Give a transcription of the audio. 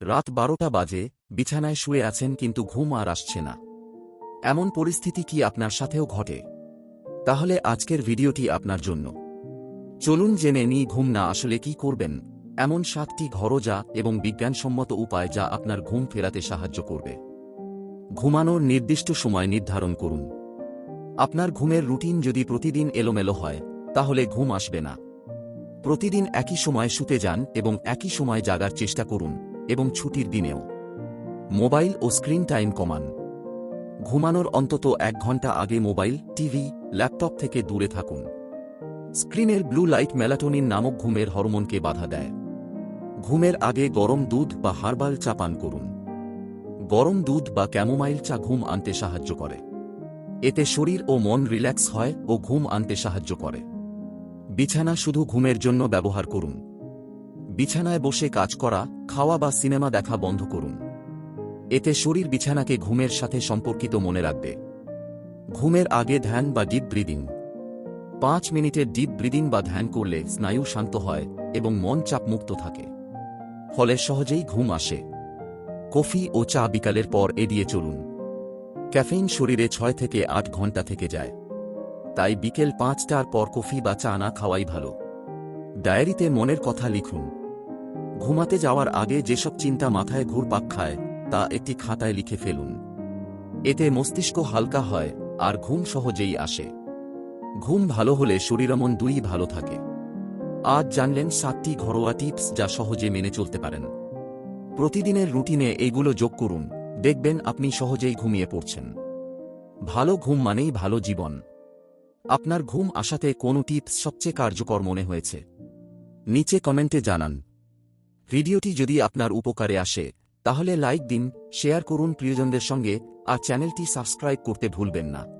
রাত বারোটা বাজে, বিছানায় শুয়ে আছেন কিন্তু ঘুম আর আসছে না। এমন পরিস্থিতি কি আপনার সাথেও ঘটে? তাহলে আজকের ভিডিওটি আপনার জন্য। চলুন জেনে নিই ঘুম না আসলে কি করবেন, এমন সাতটি ঘরোজা এবং বিজ্ঞানসম্মত উপায় যা আপনার ঘুম ফেরাতে সাহায্য করবে। ঘুমানোর নির্দিষ্ট সময় নির্ধারণ করুন। আপনার ঘুমের রুটিন যদি প্রতিদিন এলোমেলো হয়, তাহলে ঘুম আসবে না। প্রতিদিন একই সময় শুতে যান এবং একই সময় জাগার চেষ্টা করুন। এবং ছুটির দিনেও। মোবাইল ও স্ক্রিন টাইম কমান। ঘুমানোর অন্তত এক ঘণ্টা আগে মোবাইল, টিভি, ল্যাপটপ থেকে দূরে থাকুন। স্ক্রিনের ব্লু লাইট মেলাটোনিন নামক ঘুমের হরমোনকে বাধা দেয়। ঘুমের আগে গরম দুধ বা হার্বাল চা পান করুন। গরম দুধ বা ক্যামোমাইল চা ঘুম আনতে সাহায্য করে। এতে শরীর ও মন রিল্যাক্স হয় ও ঘুম আনতে সাহায্য করে। বিছানা শুধু ঘুমের জন্য ব্যবহার করুন। বিছানায় বসে কাজ করা, খাওয়া বা সিনেমা দেখা বন্ধ করুন। এতে শরীর বিছানাকে ঘুমের সাথে সম্পর্কিত মনে রাখবে। ঘুমের আগে ধ্যান বা ডিপ ব্রিদিং। পাঁচ মিনিটের ডিপ ব্রিদিং বা ধ্যান করলে স্নায়ু শান্ত হয় এবং মন চাপমুক্ত থাকে। ফলে সহজেই ঘুম আসে। কফি ও চা বিকালের পর এড়িয়ে চলুন। ক্যাফেইন শরীরে ছয় থেকে আট ঘণ্টা থেকে যায়। তাই বিকেল পাঁচটার পর কফি বা চা না খাওয়াই ভালো। ডায়েরিতে মনের কথা লিখুন। ঘুমাতে যাওয়ার আগে যেসব চিন্তা মাথায় ঘুরপাক খায়, তা একটি খাতায় লিখে ফেলুন। এতে মস্তিষ্ক হালকা হয়, আর ঘুম সহজেই আসে। ঘুম ভালো হলে শরীরমন দুই ভালো থাকে। আজ জানলেন সাতটি ঘরোয়া টিপস যা সহজে মেনে চলতে পারেন। প্রতিদিনের রুটিনে এইগুলো যোগ করুন। দেখবেন আপনি সহজেই ঘুমিয়ে পড়ছেন। ভালো ঘুম মানেই ভালো জীবন। আপনার ঘুম আসাতে কোন টিপস সবচেয়ে কার্যকর মনে হয়েছে। নিচে কমেন্টে জানান। ভিডিওটি যদি আপনার উপকারে আসে, তাহলে লাইক দিন, শেয়ার করুন প্রিয়জনদের সঙ্গে, আর চ্যানেলটি সাবস্ক্রাইব করতে ভুলবেন না।